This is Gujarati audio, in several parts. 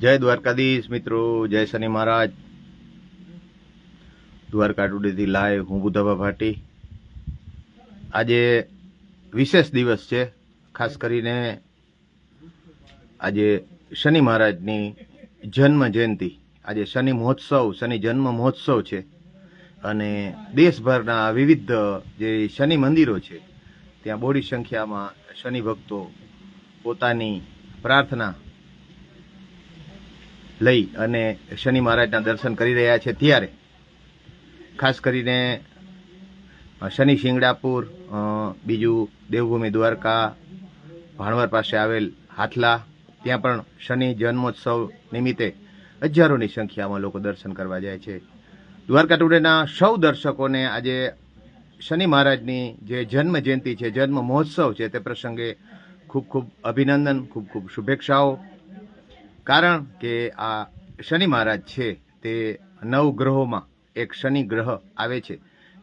જય દ્વારકાધીશ મિત્રો, જય શનિ મહારાજ. દ્વારકા ટુડેથી લાઈવ હું બુધાબા ભાટી. આજે વિશેષ દિવસ છે, ખાસ કરીને આજે શનિ મહારાજની જન્મ જયંતિ આજે શનિ મહોત્સવ, શનિ જન્મ મહોત્સવ છે. અને દેશભરના વિવિધ જે શનિ મંદિરો છે, ત્યાં બોડી સંખ્યામાં શનિ ભક્તો પોતાની પ્રાર્થના લઈ અને શનિ મહારાજના દર્શન કરી રહ્યા છે ત્યારે. ખાસ કરીને શનિ શિંગડાપુર બીજું દેવભૂમિ દ્વારકા, ભાણવર પાસે આવેલ હાથલા, ત્યાં પણ શનિ જન્મોત્સવ નિમિત્તે હજારોની સંખ્યામાં લોકો દર્શન કરવા જાય છે. દ્વારકા ટુડેના સૌ દર્શકોને આજે શનિ મહારાજની જે જન્મ જયંતિ છે, જન્મ મહોત્સવ છે, તે પ્રસંગે ખૂબ ખૂબ અભિનંદન, ખૂબ ખૂબ શુભેચ્છાઓ. કારણ કે આ શનિ મહારાજ છે, તે નવ ગ્રહોમાં એક શનિ ગ્રહ આવે છે.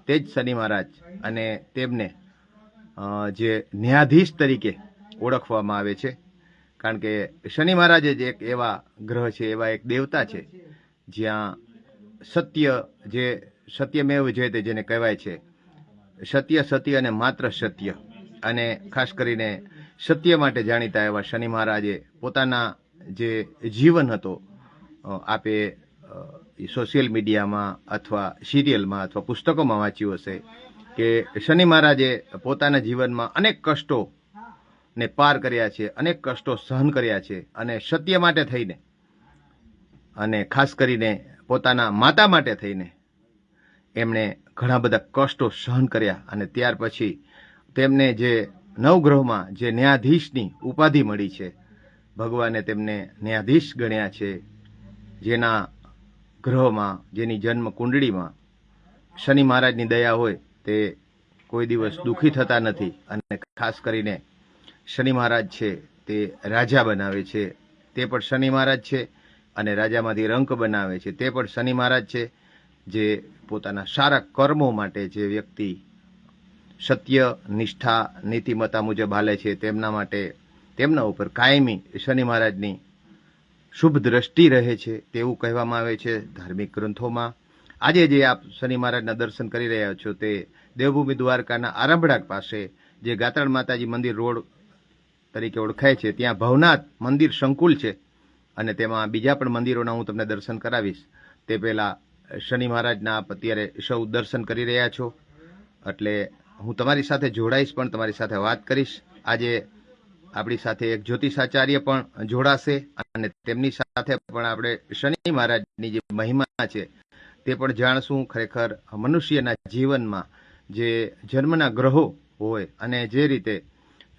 તે જ શનિ મહારાજ અને તેમને જે ન્યાયાધીશ તરીકે ઓળખવામાં આવે છે. કારણ કે શનિ મહારાજ જ એક એવા ગ્રહ છે, એવા એક દેવતા છે, જ્યાં સત્ય જે, સત્યમેવ જયતે જેને કહેવાય છે, સત્ય સત્ય અને માત્ર સત્ય. અને ખાસ કરીને સત્ય માટે જાણીતા એવા શનિ મહારાજે પોતાના જે જીવન હતો આપે સોશિયલ મીડિયામાં અથવા સિરિયલમાં અથવા પુસ્તકોમાં વાંચ્યું હશે કે શનિ મહારાજે પોતાના જીવનમાં અનેક કષ્ટો ને પાર કર્યા છે, અનેક કષ્ટો સહન કર્યા છે અને સત્ય માટે થઈને અને ખાસ કરીને પોતાના માતા માટે થઈને એમણે ઘણા બધા કષ્ટો સહન કર્યા અને ત્યાર પછી તેમને જે નવગ્રહમાં જે ન્યાયાધીશની ઉપાધિ મળી છે ભગવાને તેમને ન્યાયાધીશ ગણ્યા છે, જેના ગ્રહમાં, જેની જન્મ કુંડળીમાં શનિ મહારાજની દયા હોય, તે કોઈ દિવસ દુઃખી થતા નથી. અને ખાસ કરીને શનિ મહારાજ છે, તે રાજા બનાવે છે. તે પણ શનિ મહારાજ છે અને રાજામાંથી રંક બનાવે છે. તે પણ શનિ મહારાજ છે, જે પોતાના સારા કર્મો માટે જે વ્યક્તિ સત્ય, નિષ્ઠા, નીતિમત્તા મુજબ હાલે છે, તેમના માટે તેમના ઉપર કાયમી શનિ મહારાજની શુભ દ્રષ્ટિ રહે છે તેવું કહેવામાં આવે છે ધાર્મિક ગ્રંથોમાં. આજે જે આપ શનિ મહારાજના દર્શન કરી રહ્યા છો તે દેવભૂમિ દ્વારકાના આરંભડાક પાસે જે ગાતરણ માતાજી મંદિર રોડ તરીકે ઓળખાય છે, ત્યાં ભવનાથ મંદિર સંકુલ છે અને તેમાં બીજા પણ મંદિરોના હું તમને દર્શન કરાવીશ. તે પહેલાં શનિ મહારાજના આપ અત્યારે સૌ દર્શન કરી રહ્યા છો. એટલે હું તમારી સાથે જોડાઈશ, પણ તમારી સાથે વાત કરીશ. આજે આપણી સાથે એક જ્યોતિષાચાર્ય પણ જોડાશે અને તેમની સાથે પણ આપણે શનિ મહારાજની જે મહિમા છે તે પણ જાણશું ખરેખર મનુષ્યના જીવનમાં જે જન્મના ગ્રહો હોય અને જે રીતે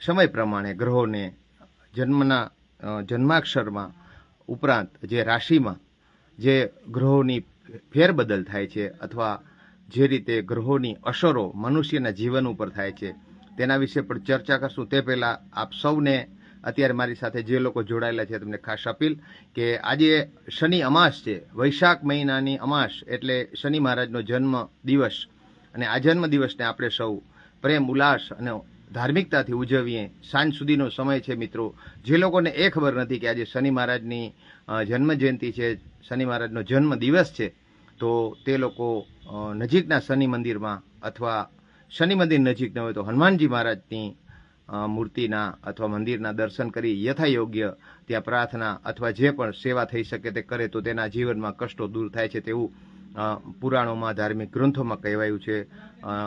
સમય પ્રમાણે ગ્રહોને જન્મના જન્માક્ષરમાં ઉપરાંત જે રાશિમાં જે ગ્રહોની ફેરબદલ થાય છે અથવા જે રીતે ગ્રહોની અસરો મનુષ્યના જીવન ઉપર થાય છે તેના વિશે પણ ચર્ચા કરશું. તે પહેલાં આપ સૌને અત્યારે મારી સાથે જે લોકો જોડાયેલા છે, તમને ખાસ અપીલ કે આજે શનિ અમાસ છે, વૈશાખ મહિનાની અમાસ, એટલે શનિ મહારાજનો જન્મ દિવસ. અને આ જન્મ દિવસને આપણે સૌ પ્રેમ, ઉલ્લાસ અને ધાર્મિકતાથી ઉજવીએ. સાંજ સુધીનો સમય છે મિત્રો. જે લોકોને એ ખબર નથી કે આજે શનિ મહારાજની જન્મ જયંતિ છે, શનિ મહારાજનો જન્મ દિવસ છે, તો તે લોકો નજીકના શનિ મંદિરમાં અથવા શનિ મંદિર નજીક ન હોય તો હનુમાનજી મહારાજની મૂર્તિના અથવા મંદિરના દર્શન કરી યથાયોગ્ય ત્યાં પ્રાર્થના અથવા જે પણ સેવા થઈ શકે તે કરે તો તેના જીવનમાં કષ્ટો દૂર થાય છે તેવું પુરાણોમાં, ધાર્મિક ગ્રંથોમાં કહેવાયું છે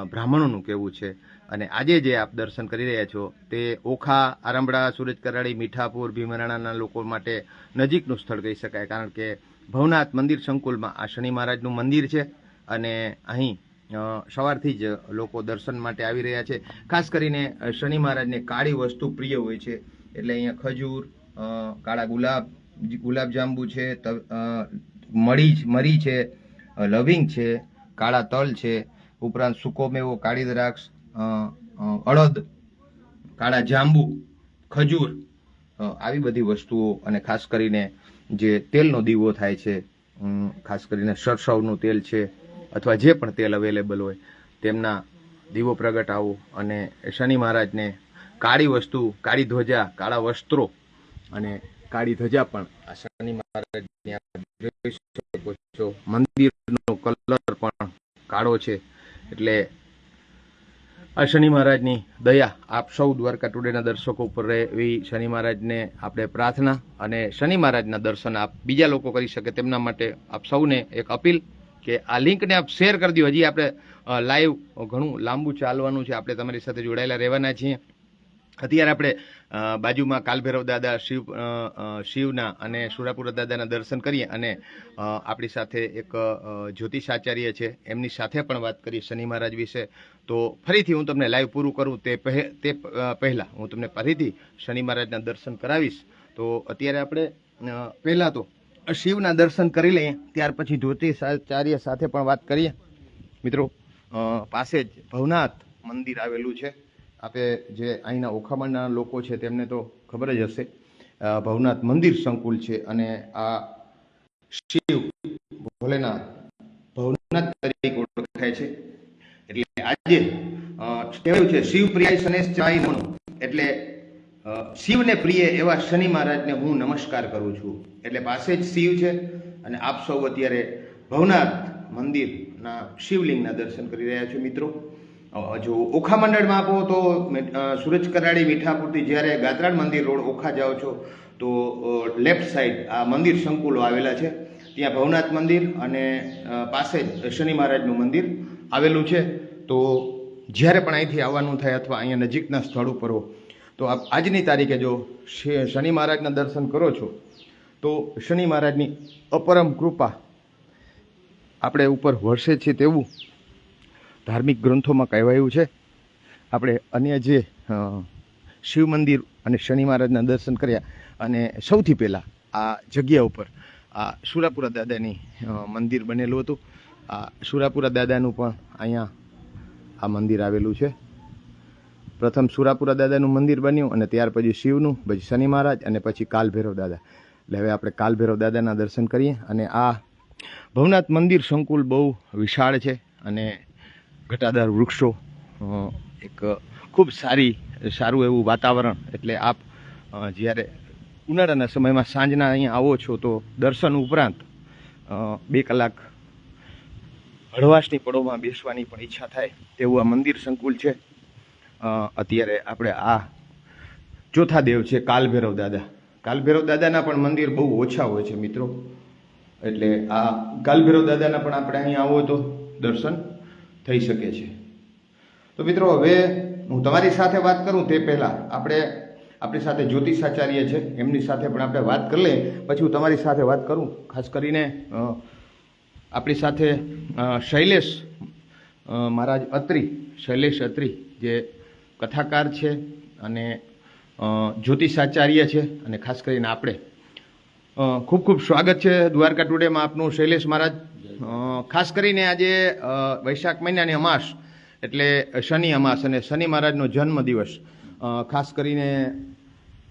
બ્રાહ્મણોનું કહેવું છે. અને આજે જે આપ દર્શન કરી રહ્યા છો તે ઓખા આરંબડા સુરજ કરાળી, મીઠાપુર, ભીમરાણાના લોકો માટે નજીકનું સ્થળ કહી શકાય. કારણ કે ભવનાથ મંદિર સંકુલમાં આ શનિ મહારાજનું મંદિર છે અને અહીં સવારથી જ લોકો દર્શન માટે આવી રહ્યા છે. ખાસ કરીને શનિ મહારાજને કાળી વસ્તુ પ્રિય હોય છે. એટલે અહીંયા ખજૂર કાળા ગુલાબ ગુલાબ જાંબુ છે મળી મરી છે લવિંગ છે, કાળા તલ છે, ઉપરાંત સૂકો મેવો, કાળી દ્રાક્ષ અડદ, કાળા જાંબુ, ખજૂર આવી બધી વસ્તુઓ અને ખાસ કરીને જે તેલનો દીવો થાય છે ખાસ કરીને સરસવનું તેલ છે અથવા જે પણ તેલ અવેલેબલ હોય, તેમના દીવો પ્રગટાવો અને શનિ મહારાજને કાળી વસ્તુ, કાળી ધ્વજા, કાળા વસ્ત્રો અને કાળી ધ્વજા પણ આ શનિ છો. મંદિરનો કલર પણ કાળો છે. એટલે આ શનિ મહારાજની દયા આપ સૌ દ્વારકા ટુડેના દર્શકો ઉપર રહે એવી શનિ મહારાજને આપણે પ્રાર્થના અને શનિ મહારાજના દર્શન આપ બીજા લોકો કરી શકે તેમના માટે આપ સૌને એક અપીલ કે આ લિંકને આપ શેર કરી દો. હજી આપણે લાઈવ ઘણું લાંબુ ચાલવાનું છે. આપણે તમારી સાથે જોડાયેલા રહેવાના છીએ. અત્યારે આપણે બાજુમાં કાલભૈરવ દાદા શિવ શિવના અને સુરાપુરા દાદાના દર્શન કરીએ અને આપણી સાથે એક જ્યોતિષ આચાર્ય છે. એમની સાથે પણ વાત કરી શનિ મહારાજ વિશે. તો ફરીથી હું તમને લાઈવ પૂરું કરું તે પહે, તે પહેલાં હું તમને ફરીથી શનિ મહારાજના દર્શન કરાવીશ. તો અત્યારે આપણે પહેલાં તો શિવના દર્શન કરી લઈએ, ત્યાર પછી જ્યોતિષાચાર્ય સાથે પણ વાત કરીએ. મિત્રો પાસે જ ભવનાથ મંદિર આવેલું છે. આપે જે અહીંના ઓખામણના લોકો છે તેમને તો ખબર જ હશે. ભવનાથ મંદિર સંકુલ છે અને આ શિવ ભોલેનાથ ભવનાથ તરીકે ઓળખાય છે. એટલે આજે કહેવાયું છે શિવ પ્રિયાય શનેશ ચાઈ એટલે શિવને પ્રિય એવા શનિ મહારાજને હું નમસ્કાર કરું છું. એટલે પાસે જ શિવ છે અને આપ સૌ અત્યારે ભવનાથ મંદિરના શિવલિંગના દર્શન કરી રહ્યા છો મિત્રો. જો ઓખા મંડળમાં આપો તો સુરજ કરાડી મીઠાપુરથી જ્યારે ગાત્રાળ મંદિર રોડ ઓખા જાઓ છો, તો લેફ્ટ સાઈડ આ મંદિર સંકુલો આવેલા છે. ત્યાં ભવનાથ મંદિર અને પાસે જ શનિ મહારાજનું મંદિર આવેલું છે. તો જ્યારે પણ અહીંથી આવવાનું થાય અથવા અહીંયા નજીકના સ્થળ ઉપર હો તો આપ આજની તારીખે જો શનિ મહારાજના દર્શન કરો છો, તો શનિ મહારાજની અપરમ કૃપા આપણે ઉપર વરસે છે તેવું ધાર્મિક ગ્રંથોમાં કહેવાયું છે. આપણે અન્ય જે શિવ મંદિર અને શનિ મહારાજના દર્શન કર્યા અને સૌથી પહેલાં આ જગ્યા ઉપર આ સુરાપુરા દાદાની મંદિર બનેલું હતું. આ સુરાપુરા દાદાનું પણ અહીંયા આ મંદિર આવેલું છે. પ્રથમ સુરાપુરા દાદાનું મંદિર બન્યું અને ત્યાર પછી શિવનું, પછી શનિ મહારાજ અને પછી કાલભૈરવ દાદા. એટલે હવે આપણે કાલભૈરવ દાદાના દર્શન કરીએ અને આ ભવનાથ મંદિર સંકુલ બહુ વિશાળ છે અને ઘટાદાર વૃક્ષો એક ખૂબ સારી, સારું એવું વાતાવરણ. એટલે આપ જ્યારે ઉનાળાના સમયમાં સાંજના અહીંયા આવો છો તો દર્શન ઉપરાંત બે કલાક હળવાશની પળોમાં બેસવાની પણ ઈચ્છા થાય તેવું આ મંદિર સંકુલ છે. અત્યારે આપણે આ ચોથા દેવ છે, કાલભૈરવ દાદા. કાલભૈરવ દાદાના પણ મંદિર બહુ ઓછા હોય છે મિત્રો. એટલે આ કાલભૈરવ દાદાના પણ આપણે અહીં આવો તો દર્શન થઈ શકે છે. તો મિત્રો, હવે હું તમારી સાથે વાત કરું તે પહેલાં. આપણે આપણી સાથે જ્યોતિષ આચાર્ય છે, એમની સાથે પણ આપણે વાત કરી લઈએ. પછી હું તમારી સાથે વાત કરું, ખાસ કરીને આપણી સાથે શૈલેષ મહારાજ અત્રી, શૈલેષ અત્રી, જે કથાકાર છે અને જ્યોતિષાચાર્ય છે અને ખાસ કરીને આપણે. ખૂબ ખૂબ સ્વાગત છે દ્વારકા ટુડેમાં આપનું શૈલેષ મહારાજ. ખાસ કરીને આજે વૈશાખ મહિનાની અમાસ એટલે શનિ અમાસ અને શનિ મહારાજનો જન્મ દિવસ ખાસ કરીને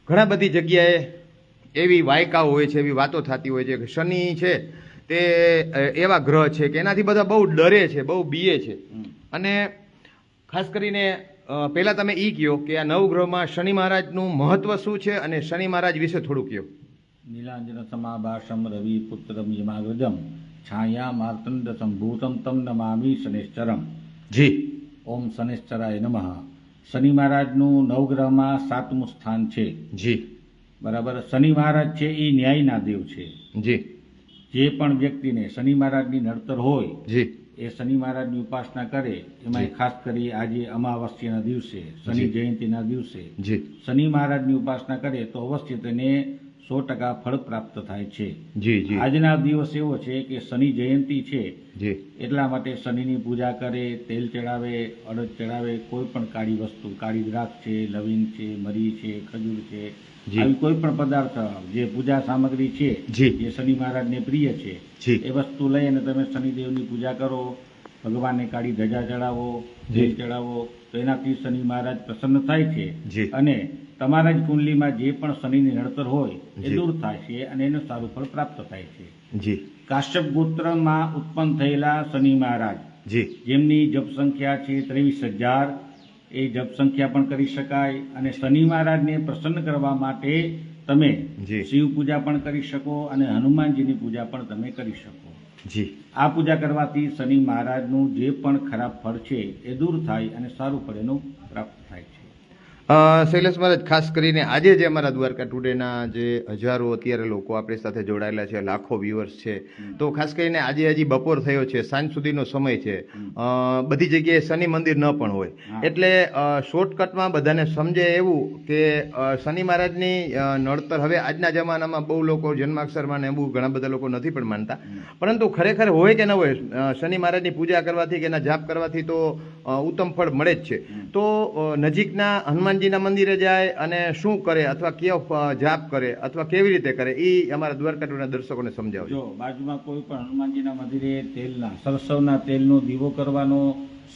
ઘણા બધી જગ્યાએ એવી વાયકાઓ હોય છે એવી વાતો થતી હોય છે કે શનિ છે તે એવા ગ્રહ છે કે એનાથી બધા બહુ ડરે છે બહુ બીએ છે. અને ખાસ કરીને પહેલા તમે એ કહો કે આ નવગ્રહમાં શનિ મહારાજનું મહત્વ શું છે અને શનિ મહારાજ વિશે થોડું કહો નીલાંજન સમાભાષમ રવિ પુત્રમ યમાગ્રજમ છાયા માર્તંડ સંભૂતમ તમ નમામી શનિશ્ચરમ. જી. ઓમ શનિશ્ચરાય નમઃ. શનિ મહારાજનું નવગ્રહમાં સાતમું સ્થાન છે. જી. બરાબર? શનિ મહારાજ છે એ ન્યાયના દેવ છે. જી. જે પણ વ્યક્તિને શનિ મહારાજની નડતર હોય જી. એ શનિ મહારાજની ઉપાસના કરે એમાં ખાસ કરી આજે અમાવસ્યાના દિવસે શનિ. જયંતિના દિવસે શનિ મહારાજની ઉપાસના કરે તો અવશ્ય તેને સો ટકા ફળ પ્રાપ્ત થાય છે. જી જી. આજના દિવસ એવો છે કે શનિ જયંતિ છે. જી. એટલા માટે શનિની પૂજા કરે તેલ ચડાવે અડદ ચડાવે કોઈ પણ કાળી વસ્તુ કાળી દ્રાક્ષ છે લવિંગ છે મરી છે ખજૂર છે. આવી કોઈ પણ પદાર્થ જે પૂજા સામગ્રી છે જે. શનિ મહારાજને પ્રિય છે. એ વસ્તુ લઈ અને તમે શનિદેવની પૂજા કરો. ભગવાનને કાઢી ધજા ચડાવો જેલ ચડાવો તો એનાથી શનિ મહારાજ પ્રસન્ન થાય છે. અને તમારા જ કુંડલીમાં જે પણ શનિની નડતર હોય એ દૂર થાય છે અને એનું સારું ફળ પ્રાપ્ત થાય છે. જી. કાશ્યપ ગોત્રમાં ઉત્પન્ન થયેલા શનિ મહારાજ જી. જેમની જપ સંખ્યા છે ત્રેવીસ હજાર એ જપ સંખ્યા પણ કરી શકાય અને શનિ મહારાજને પ્રસન્ન કરવા માટે તમે. શિવ પૂજા પણ કરી શકો અને હનુમાનજીની પૂજા પણ તમે કરી શકો. જી. આ પૂજા કરવાથી શનિ મહારાજનું જે પણ ખરાબ ફળ છે એ દૂર થાય અને સારું ફળ એનું પ્રાપ્ત થાય છે. શૈલેષ મહારાજ ખાસ કરીને આજે જે અમારા દ્વારકા ટુડેના જે હજારો અત્યારે લોકો આપણી સાથે જોડાયેલા છે લાખો વ્યુઅર્સ છે તો ખાસ કરીને આજે હજી બપોર થયો છે સાંજ સુધીનો સમય છે. બધી જગ્યાએ શનિ મંદિર ન પણ હોય. એટલે શોર્ટકટમાં બધાને સમજે એવું કે શનિ મહારાજની નડતર હવે આજના જમાનામાં બહુ લોકો જન્માક્ષરમાં ને એવું ઘણા બધા લોકો નથી પણ માનતા. પરંતુ ખરેખર હોય કે ન હોય શનિ મહારાજની પૂજા કરવાથી કે એના જાપ કરવાથી તો ઉત્તમ ફળ મળે જ છે. તો નજીકના નજીકના હનુમાનજીના મંદિરે જાય અને શું કરે અથવા કયો જાપ કરે અથવા કેવી રીતે કરે એ અમારા દ્વારકાટુના દર્શકોને સમજાવજો. જો બાજુમાં કોઈ પણ હનુમાનજીના મંદિરે તેલના, સરસવના તેલનો દીવો કરવાનો,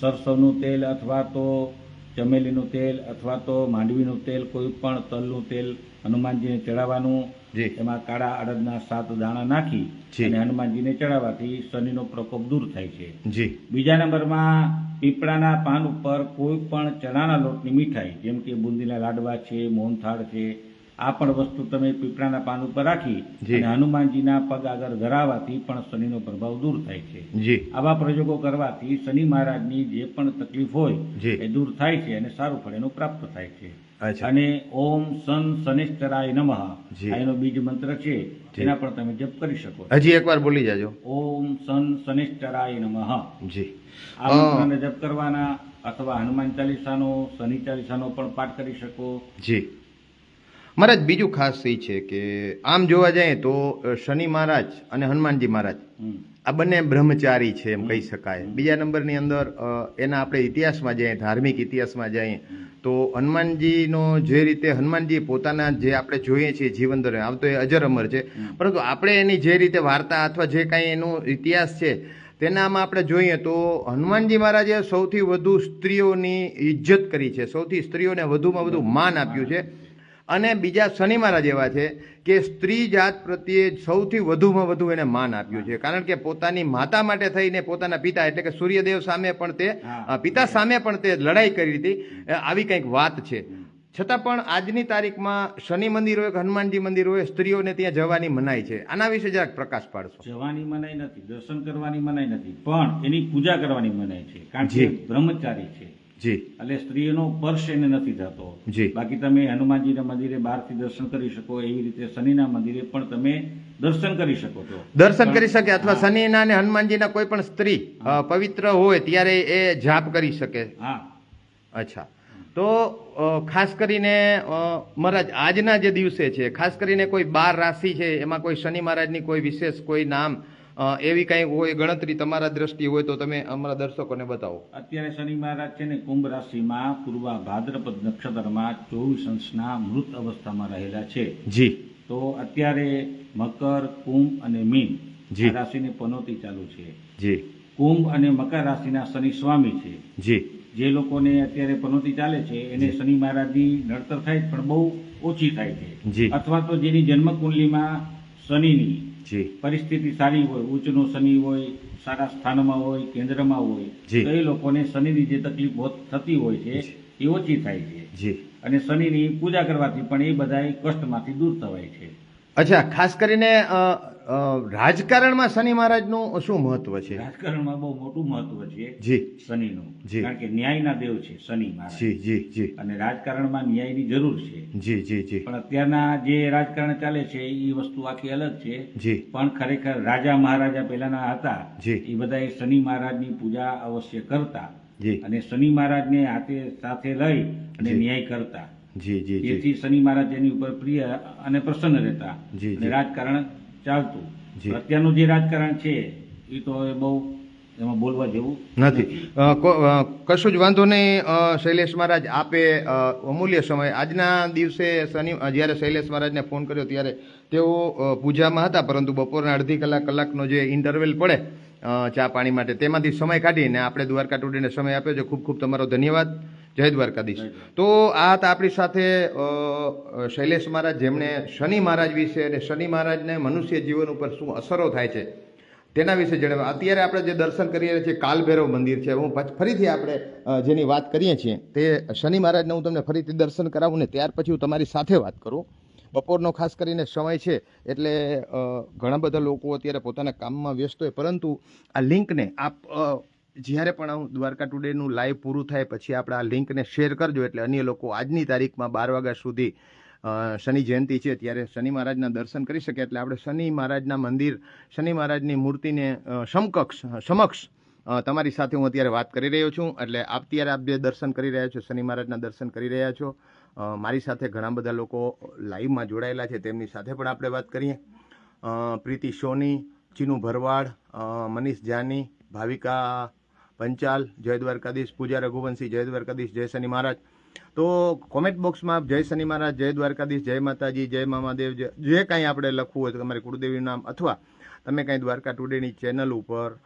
સરસવનું તેલ અથવા તો ચમેલીનું તેલ અથવા તો માંડવીનું તેલ, કોઈ પણ તલનું તેલ હનુમાનજીને ચડાવવાનું એમાં કાળા અડદના સાત દાણા નાખી. અને હનુમાનજીને ચડાવવાથી શનિનો પ્રકોપ દૂર થાય છે બીજા નંબરમાં પીપળાના પાન ઉપર કોઈ પણ ચણાના લોટની મીઠાઈ જેમ કે બુંદીના લાડવા છે મોહનથાળ છે આ પણ વસ્તુ તમે પીપળાના પાન ઉપર રાખી. અને હનુમાનજીના પગ આગળ ધરાવવાથી પણ શનિનો પ્રભાવ દૂર થાય છે જી આવા પ્રયોગો કરવાથી શનિ મહારાજની જે પણ તકલીફ હોય. એ દૂર થાય છે અને સારું ફળ એનું પ્રાપ્ત થાય છે અને ઓમ સન શનિશ્ચરાય નમઃ. એનો બીજ મંત્ર છે. એના પણ તમે જપ કરી શકો. હજી એકવાર બોલી જાજો. ઓમ સન શનિશ્ચરાય નમઃ. જી. આ મંત્રને જપ કરવાના અથવા હનુમાન ચાલીસાનો શનિ ચાલીસાનો પણ પાઠ કરી શકો. જી. મહારાજ બીજું ખાસ એ છે કે આમ જોવા જઈએ તો શનિ મહારાજ અને હનુમાનજી મહારાજ આ બંને બ્રહ્મચારી છે એમ કહી શકાય. બીજા નંબરની અંદર એના આપણે ઇતિહાસમાં જઈએ ધાર્મિક ઇતિહાસમાં જઈએ તો હનુમાનજીનો જે રીતે હનુમાનજી પોતાના જે આપણે જોઈએ છીએ જીવન દરમિયાન આમ તો એ અજર અમર છે. પરંતુ આપણે એની જે રીતે વાર્તા અથવા જે કાંઈ એનો ઇતિહાસ છે તેનામાં આપણે જોઈએ તો હનુમાનજી મહારાજે સૌથી વધુ સ્ત્રીઓની ઇજ્જત કરી છે. સૌથી સ્ત્રીઓને વધુમાં વધુ માન આપ્યું છે. અને બીજા શનિ મહારાજ એવા છે કે સ્ત્રી જાત પ્રત્યે સૌથી વધુમાં વધુ એને માન આપ્યું છે. કારણ કે પોતાની માતા માટે થઈને પોતાના પિતા એટલે કે સૂર્યદેવ સામે પણ તે પિતા સામે પણ તે લડાઈ કરી હતી. આવી કંઈક વાત છે. છતાં પણ આજની તારીખમાં શનિ મંદિર હોય હનુમાનજી મંદિર હોય સ્ત્રીઓને ત્યાં જવાની મનાઈ છે. આના વિશે જરાક પ્રકાશ પાડશો. જવાની મનાઈ નથી દર્શન કરવાની મનાઈ નથી પણ એની પૂજા કરવાની મનાઈ છે. કારણ કે બ્રહ્મચારી છે. જી. એટલે સ્ત્રીઓનો સ્પર્શ એને નથી થતો. જી. બાકી તમે હનુમાનજીના મંદિરે બહારથી દર્શન કરી શકો એવી રીતે શનિના મંદિરે પણ તમે દર્શન કરી શકો છો. દર્શન કરી શકે અથવા શનિના અને હનુમાનજીના કોઈ પણ સ્ત્રી પવિત્ર હોય ત્યારે એ જાપ કરી શકે. હા. અચ્છા. તો ખાસ કરીને મહારાજ આજના જે દિવસે છે ખાસ કરીને કોઈ બાર રાશિ છે એમાં કોઈ શનિ મહારાજની કોઈ વિશેષ કોઈ નામ એવી કંઈ હોય ગણતરી તમારા દ્રષ્ટિ હોય તો તમે અમારા દર્શકોને બતાવો. અત્યારે શનિ મહારાજ છે ને કુંભ રાશિમાં પૂર્વા ભાદ્રપદ નક્ષત્રમાં ચોવીસ અંશના મૃત અવસ્થામાં રહેલા છે. જી. તો અત્યારે મકર કુંભ અને મીન જી. રાશિની પનોતી ચાલુ છે. જી. કુંભ અને મકર રાશિના શનિ સ્વામી છે. જી. જે લોકોને અત્યારે પનોતી ચાલે છે એને શનિ મહારાજની નડતર થાય પણ બહુ ઓછી થાય છે. અથવા તો જેની જન્મ કુંડલીમાં શનિની જી. પરિસ્થિતિ સારી હોય ઉચ્ચનો શનિ હોય સારા સ્થાનમાં હોય કેન્દ્રમાં હોય જી. તો એ લોકોને શનિની જે તકલીફ થતી હોય છે એ ઓછી થાય છે. જી. અને શનિની પૂજા કરવાથી પણ એ બધા કષ્ટમાંથી દૂર થવાય છે. અચ્છા ખાસ કરીને રાજકારણમાં શનિ મહારાજનું શું મહત્વ છે? રાજકારણમાં બહુ મોટું મહત્વ છે જી. શનિનું. જી. કારણ કે ન્યાયના દેવ છે શનિ મહારાજ. જી જી જી. અને રાજકારણમાં ન્યાયની જરૂર છે. જી જી જી. પણ અત્યારના જે રાજકારણ ચાલે છે એ વસ્તુ આખી અલગ છે. જી. પણ ખરેખર રાજા મહારાજા પહેલાના હતા જી. એ બધા શનિ મહારાજની પૂજા અવશ્ય કરતા. જી. અને શનિ મહારાજને હાથે સાથે લઈ અને ન્યાય કરતા. જી જી જેથી શનિ મહારાજ એની ઉપર પ્રિય અને પ્રસન્ન રહેતા. જી. રાજકારણ ચાલતું. અત્યારનું જે રાજકારણ છે એ તો બહુ એમાં બોલવા જેવું નથી. કશું જ વાંધો નહીં શૈલેષ મહારાજ આપે અમૂલ્ય સમય. આજના દિવસે શનિ જ્યારે શૈલેષ મહારાજને ફોન કર્યો ત્યારે તેઓ પૂજામાં હતા પરંતુ બપોરના અડધી કલાક કલાકનો જે ઇન્ટરવેલ પડે ચા પાણી માટે તેમાંથી સમય કાઢીને આપણે દ્વારકા ટુડેને સમય આપ્યો છે. ખૂબ ખૂબ તમારો ધન્યવાદ. જય દ્વારકાધીશ. તો આ આપણી સાથે શૈલેષ મહારાજ જેમણે શનિ મહારાજ વિશે અને શનિ મહારાજને મનુષ્ય જીવન ઉપર શું અસરો થાય છે તેના વિશે જણાવ્યું. અત્યારે આપણે જે દર્શન કરી રહ્યા છીએ કાલભૈરવ મંદિર છે હું ફરીથી આપણે જેની વાત કરીએ છીએ તે શનિ મહારાજને હું તમને ફરીથી દર્શન કરાવું ને ત્યાર પછી હું તમારી સાથે વાત કરું. બપોરનો ખાસ કરીને સમય છે એટલે ઘણા બધા લોકો અત્યારે પોતાના કામમાં વ્યસ્ત હોય પરંતુ આ લિંકને આપ જ્યારે પણ હું દ્વારકા ટુડેનું લાઈવ પૂરું થાય, પછી આપણે આ લિંકને શેર કરજો એટલે અન્ય લોકો આજની તારીખમાં બાર વાગ્યા સુધી શનિ જયંતિ છે, ત્યારે શનિ મહારાજના દર્શન કરી શકે એટલે આપણે શનિ મહારાજના મંદિર, શનિ મહારાજની મૂર્તિને સમકક્ષ, સમક્ષ તમારી સાથે હું અત્યારે વાત કરી રહ્યો છું, એટલે આપ ત્યારે આપ જે દર્શન કરી રહ્યા છો, શનિ મહારાજના દર્શન કરી રહ્યા છો મારી સાથે ઘણા બધા લોકો લાઈવમાં જોડાયેલા છે, તેમની સાથે પણ આપણે વાત કરીએ. પ્રીતિ સોની, ચીનુ ભરવાડ મનીષ જાની, ભાવિકા પંચાલ, જય દ્વારકાધીશ, પૂજા રઘુવંશી, જય દ્વારકાધીશ, જય શનિ મહારાજ. તો કોમેન્ટ બોક્સમાં જય શનિ મહારાજ, જય દ્વારકાધીશ, જય માતાજી, જય મામાદેવ જય- જે કાંઈ આપણે લખવું હોય તો તમારે કુળદેવીનું નામ અથવા તમે કાંઈ દ્વારકા ટુડેની ચેનલ ઉપર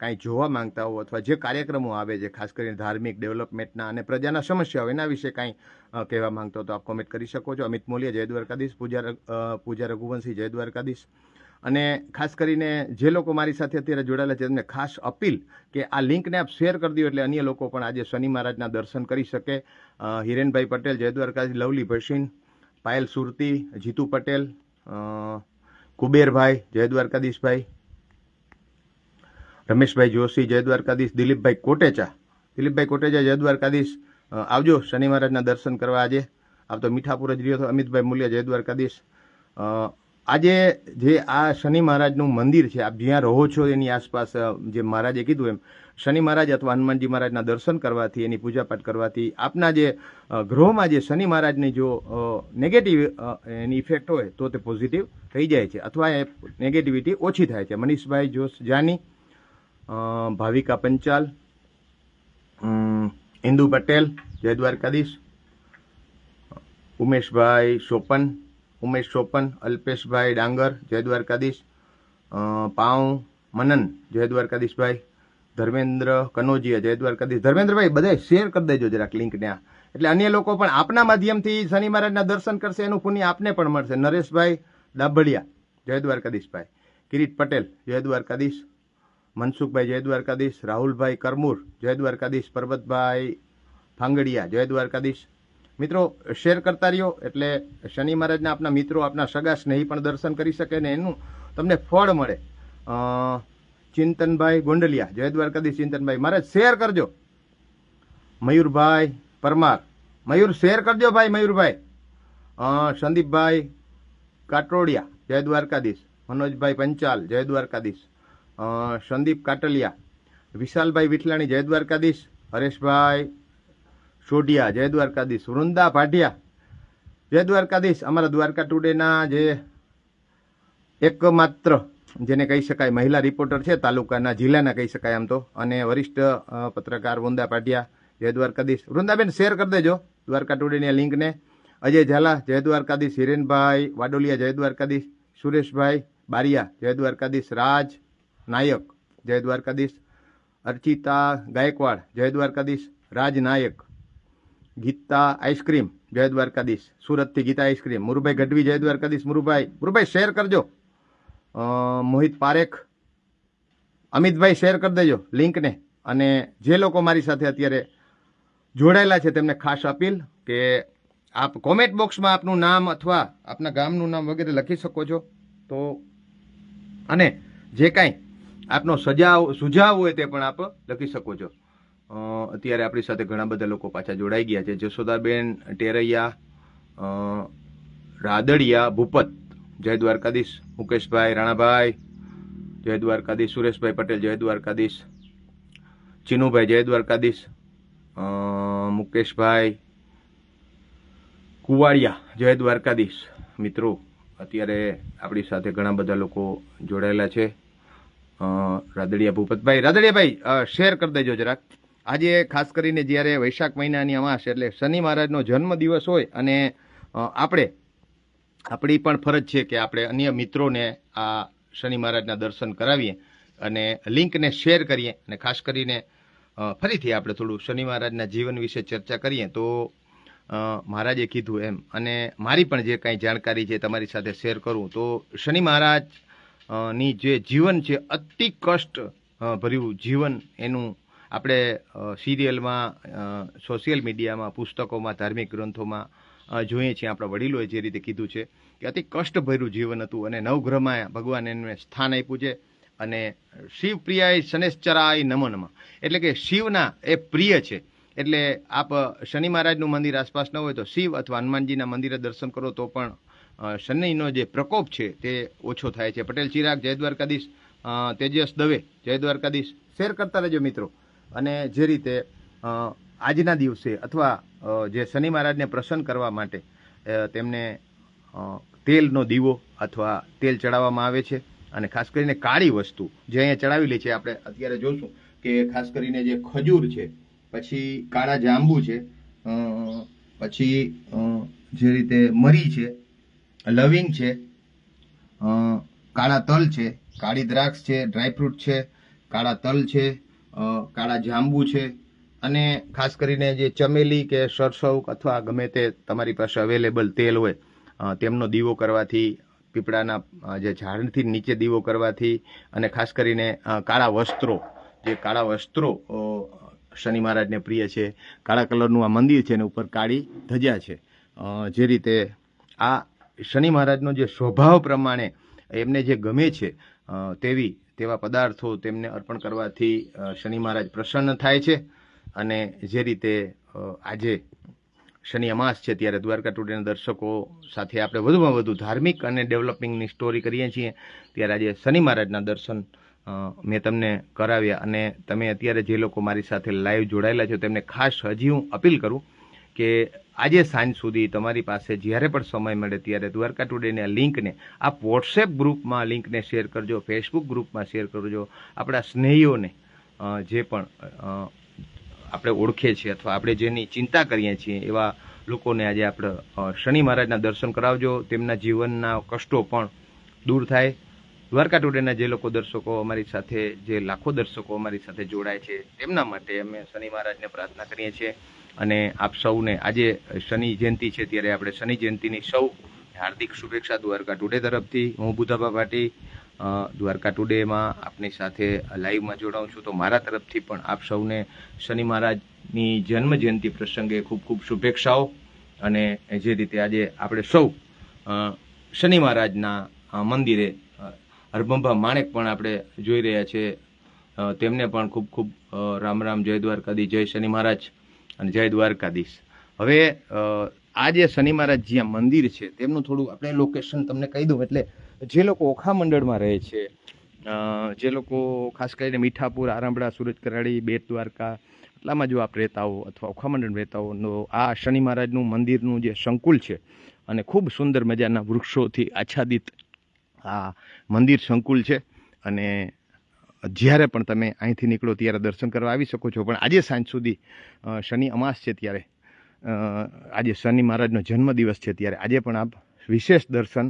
કાંઈ જોવા માંગતા હો અથવા જે કાર્યક્રમો આવે છે, ખાસ કરીને ધાર્મિક ડેવલપમેન્ટના અને પ્રજાના સમસ્યાઓ, એના વિશે કાંઈ કહેવા માંગતો તો આપ કોમેન્ટ કરી શકો છો. અમિત મોલિયા, જય દ્વારકાધીશ, પૂજા પૂજા રઘુવંશી, જય દ્વારકાધીશ. અને ખાસ કરીને જે લોકો મારી સાથે અત્યારે જોડાયેલા છે તેમને ખાસ અપીલ કે આ લિંકને આપ શેર કરી દો એટલે અન્ય લોકો પણ આજે શનિ મહારાજના દર્શન કરી શકે. હિરેનભાઈ પટેલ જય દ્વારકાધીશ લવલી ભસીન પાયલ સુરતી જીતુ પટેલ કુબેરભાઈ જય દ્વારકાધીશભાઈ રમેશભાઈ જોશી જય દ્વારકાધીશ દિલીપભાઈ કોટેચા. દિલીપભાઈ કોટેચા જય દ્વારકાધીશ. આવજો શનિ મહારાજના દર્શન કરવા આજે. આપ તો મીઠાપુર જ રહ્યો હતો અમિતભાઈ મૂલ્ય જય દ્વારકાધીશ. અ, આજે જે આ શનિ મહારાજનું મંદિર છે, આપ જ્યાં રહો છો એની આસપાસ જે મહારાજે કીધું એમ, શનિ મહારાજ અથવા હનુમાનજી મહારાજના દર્શન કરવાથી, એની પૂજાપાઠ કરવાથી, આપના જે ગ્રહોમાં જે શનિ મહારાજની જો નેગેટિવ એની ઇફેક્ટ હોય, તો તે પોઝિટિવ થઈ જાય છે, અથવા એ નેગેટિવિટી ઓછી થાય છે. મનીષભાઈ જોશ જાની ભાવિકા પંચાલ ઇન્દુ પટેલ જય દ્વારકાધીશ ઉમેશભાઈ સોપન ઉમેશ ચોપન અલ્પેશભાઈ ડાંગર જય દ્વારકાધીશ પાઉ મનન જય દ્વારકાધીશભાઈ ધર્મેન્દ્ર કનોજીયા જય દ્વારકાધીશ ધર્મેન્દ્રભાઈ, બધા શેર કરી દેજો જરાક લિંકને આ. એટલે અન્ય લોકો પણ આપના માધ્યમથી શનિ મહારાજના દર્શન કરશે, એનું પુણ્ય આપને પણ મળશે. નરેશભાઈ દાભડિયા જય દ્વારકાધીશભાઈ કિરીટ પટેલ જય દ્વારકાધીશ મનસુખભાઈ જય દ્વારકાધીશ રાહુલભાઈ કરમૂર જય દ્વારકાધીશ પરબતભાઈ ફાંગડિયા જય દ્વારકાધીશ મિત્રો શેર કરતા રહ્યો એટલે શનિ મહારાજના આપના મિત્રો, આપના સગા સ્નેહી પણ દર્શન કરી શકે ને એનું તમને ફળ મળે. ચિંતનભાઈ ગોંડલિયા, જય દ્વારકાધી ચિંતનભાઈ. મહારાજ શેર કરજો. મયુરભાઈ પરમાર. મયુર શેર કરજો ભાઈ, મયુરભાઈ. સંદીપભાઈ કાટોડિયા, જય દ્વારકાધીશ. મનોજભાઈ પંચાલ, જય દ્વારકાધીશ. સંદીપ કાટલિયા. વિશાલભાઈ વિઠલાણી, જય દ્વારકાધીશ. હરેશભાઈ સોઢિયા જય દ્વારકાધીશ, વૃંદા ભાટિયા. જય દ્વારકાધીશ, અમારા દ્વારકા ટુડેના જે એકમાત્ર, જેને કહી શકાય, મહિલા રિપોર્ટર છે, તાલુકાના, જિલ્લાના કહી શકાય આમ તો, અને વરિષ્ઠ પત્રકાર વૃંદા પાટિયા જય દ્વારકાધીશ. વૃંદાબેન, શેર કરી દેજો, દ્વારકા ટુડેની લિંકને. અજય ઝાલા, જય દ્વારકાધીશ, હિરેનભાઈ, વાડોલિયા, જય દ્વારકાધીશ, સુરેશભાઈ, બારિયા, જય દ્વારકાધીશ, રાજ નાયક, જય દ્વારકાધીશ, અર્ચિતા ગાયકવાડ, જય દ્વારકાધીશ, રાજ નાયક. ગીતા આઈસ્ક્રીમ જય દ્વારકાધીશ. સુરતથી ગીતા આઈસ્ક્રીમ મુરુભાઈ ગઢવી, જય દ્વારકાધીશ. મુરુભાઈ મુરુભાઈ શેર કરજો. મોહિત પારેખ, અમિતભાઈ શેર કરી દેજો લિંકને. અને જે લોકો મારી સાથે અત્યારે જોડાયેલા છે, તેમને ખાસ અપીલ કે આપ કોમેન્ટ બોક્સમાં આપનું નામ અથવા આપના ગામનું નામ વગેરે લખી શકો છો. તો અને જે કાંઈ આપનો સજાવ, સુઝાવ હોય તે પણ આપ લખી શકો છો. અત્યારે આપણી સાથે ઘણા બધા લોકો પાછા જોડાઈ ગયા છે. જશોદાબેન ટેરૈયા રાદડિયા, ભૂપત, જય દ્વારકાધીશ, મુકેશભાઈ રાણાભાઈ, જય દ્વારકાધીશ, સુરેશભાઈ પટેલ, જય દ્વારકાધીશ, ચીનુભાઈ, જય દ્વારકાધીશ મુકેશભાઈ કુવાડિયા, જય દ્વારકાધીશ. મિત્રો, અત્યારે આપણી સાથે ઘણા બધા લોકો જોડાયેલા છે. રાદડિયા, ભૂપતભાઈ. રાદડિયાભાઈ શેર કરી દેજો જરાક. આજે ખાસ કરીને જ્યારે વૈશાખ મહિનાની અમાસ એટલે શનિ મહારાજનો જન્મ દિવસ હોય અને આપણે, આપણી પણ ફરજ છે કે આપણે અન્ય મિત્રોને આ શનિ મહારાજના દર્શન કરાવીએ અને લિંકને શેર કરીએ અને ખાસ કરીને ફરીથી આપણે થોડું શનિ મહારાજના જીવન વિશે ચર્ચા કરીએ તો મહારાજે કીધું એમ અને મારી પણ જે કાંઈ જાણકારી છે તમારી સાથે શેર કરું તો શનિ મહારાજની જે જીવન છે અતિ કષ્ટ ભર્યું જીવન એનું આપણે સિરિયલમાં સોશિયલ મીડિયામાં, પુસ્તકોમાં, ધાર્મિક ગ્રંથોમાં જોઈએ છીએ આપણા વડીલોએ જે રીતે કીધું છે કે અતિ કષ્ટભર્યું જીવન હતું અને નવગ્રહમાં ભગવાન એને સ્થાન આપ્યું છે અને શિવ પ્રિયાય શનેશ્ચરાય નમો નમઃ એટલે કે શિવના એ પ્રિય છે. એટલે આપ શનિ મહારાજનું મંદિર આસપાસ ન હોય તો શિવ અથવા હનુમાનજીના મંદિરે દર્શન કરો તો પણ શનિનો જે પ્રકોપ છે તે ઓછો થાય છે. પટેલ, ચિરાગ જય દ્વારકાધીશ તેજસ દવે જય દ્વારકાધીશ શેર કરતા રહેજો મિત્રો. અને જે રીતે આજના દિવસે અથવા જે શનિ મહારાજને પ્રસન્ન કરવા માટે તેમને તેલનો દીવો અથવા તેલ ચડાવવામાં આવે છે. અને ખાસ કરીને કાળી વસ્તુ જે અહીંયા ચડાવેલી છે, આપણે અત્યારે જોશું કે ખાસ કરીને જે ખજૂર છે, પછી કાળા જાંબુ છે પછી જે રીતે મરી છે, લવિંગ છે કાળા તલ છે, કાળી દ્રાક્ષ છે, ડ્રાયફ્રૂટ છે, કાળા તલ છે કાળા જાંબુ છે. અને ખાસ કરીને જે ચમેલી કે સરસવ અથવા ગમે તે તમારી પાસે અવેલેબલ તેલ હોય તેમનો દીવો કરવાથી, પીપળાના જે ઝાડથી નીચે દીવો કરવાથી અને ખાસ કરીને કાળા વસ્ત્રો, જે કાળા વસ્ત્રો શનિ મહારાજને પ્રિય છે. કાળા કલરનું આ મંદિર છે અને ઉપર કાળી ધજા છે. જે રીતે આ શનિ મહારાજનો જે સ્વભાવ પ્રમાણે એમને જે ગમે છે તેવી તેવા પદાર્થો તેમને અર્પણ કરવાથી શનિ મહારાજ પ્રસન્ન થાય છે અને જે રીતે આજે શનિ અમાસ છે ત્યારે દ્વારકા ટુડેના દર્શકો સાથે આપણે વધુમાં વધુ ધાર્મિક અને ડેવલપિંગની સ્ટોરી કરીએ છીએ, ત્યારે આજે શનિ મહારાજના દર્શન મેં તમને કરાવ્યા અને તમે અત્યારે જે લોકો મારી સાથે લાઈવ જોડાયેલા છો તેમને ખાસ હજી હું અપીલ કરું કે આજે સાંજ સુધી તમારી પાસે જ્યારે પણ સમય મળે ત્યારે દ્વારકા ટુડેની આ લિંકને આપ વોટ્સએપ ગ્રુપમાં લિંકને શેર કરજો ફેસબુક ગ્રુપમાં શેર કરજો. આપણા સ્નેહીઓને જે પણ આપણે ઓળખીએ છીએ અથવા આપણે જેની ચિંતા કરીએ છીએ એવા લોકોને આજે આપણે શનિ મહારાજના દર્શન કરાવજો. તેમના જીવનના કષ્ટો પણ દૂર થાય. દ્વારકા ટુડેના જે લોકો દર્શકો અમારી સાથે, જે લાખો દર્શકો અમારી સાથે જોડાય છે, તેમના માટે અમે શનિ મહારાજને પ્રાર્થના કરીએ છીએ. અને આપ સૌને આજે શનિ જયંતિ છે, ત્યારે આપણે શનિ જયંતિની સૌ હાર્દિક શુભેચ્છા દ્વારકા ટુડે તરફથી. હું બુધાબા પાટી દ્વારકા ટુડેમાં આપની સાથે લાઈવમાં જોડાઉં છું. તો મારા તરફથી પણ આપ સૌને શનિ મહારાજની જન્મ જયંતિ પ્રસંગે ખૂબ ખૂબ શુભેચ્છાઓ. અને જે રીતે આજે આપણે સૌ શનિ મહારાજના મંદિરે અ, હરભંભા માણેક પણ આપણે જોઈ રહ્યા છે. તેમને પણ ખૂબ ખૂબ રામ રામ જય દ્વારકાધીશ જય શનિ મહારાજ અને જય દ્વારકાધીશ. હવે આ જે શનિ મહારાજ જ્યાં મંદિર છે તેમનું થોડું આપણે લોકેશન તમને કહી દઉં. એટલે જે લોકો ઓખા મંડળમાં રહે છે જે લોકો ખાસ કરીને મીઠાપુર આરામડા સુરજ કરાડી બેટ દ્વારકા એટલામાં જો આપ રહેતા હો અથવા ઓખા મંડળ રહેતા હો આ શનિ મહારાજનું મંદિરનું જે સંકુલ છે અને ખૂબ સુંદર મજાના વૃક્ષોથી આચ્છાદિત આ મંદિર સંકુલ છે અને જ્યારે પણ તમે અહીંથી નીકળો ત્યારે દર્શન કરવા આવી શકો છો. પણ આજે સાંજ સુધી શનિ અમાસ છે ત્યારે આજે શનિ મહારાજનો જન્મદિવસ છે ત્યારે આજે પણ આપ વિશેષ દર્શન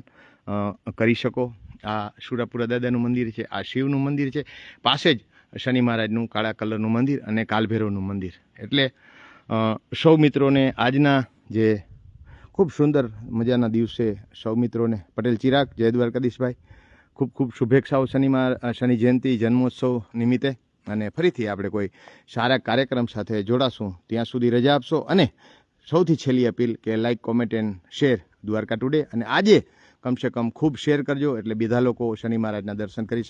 કરી શકો. આ સુરાપુરા દાદાનું મંદિર છે, આ શિવનું મંદિર છે. પાસે જ શનિ મહારાજનું કાળા કલરનું મંદિર અને કાલભૈરવનું મંદિર. એટલે સૌ મિત્રોને આજના જે ખૂબ સુંદર મજાના દિવસે સૌ મિત્રોને. પટેલ ચિરાગ, જય દ્વારકાધીશભાઈ. ખૂબ ખૂબ શુભેચ્છાઓ શનિમાં શનિ જયંતિ, જન્મોત્સવ નિમિત્તે. અને ફરીથી આપણે કોઈ સારા કાર્યક્રમ સાથે જોડાશું. ત્યાં સુધી રજા આપશો અને સૌથી છેલ્લી અપીલ કે like comment and share Dwarka today. અને આજે કમસે કમ ખૂબ શેર કરજો એટલે બીજા લોકો શનિ મહારાજના દર્શન કરી શકે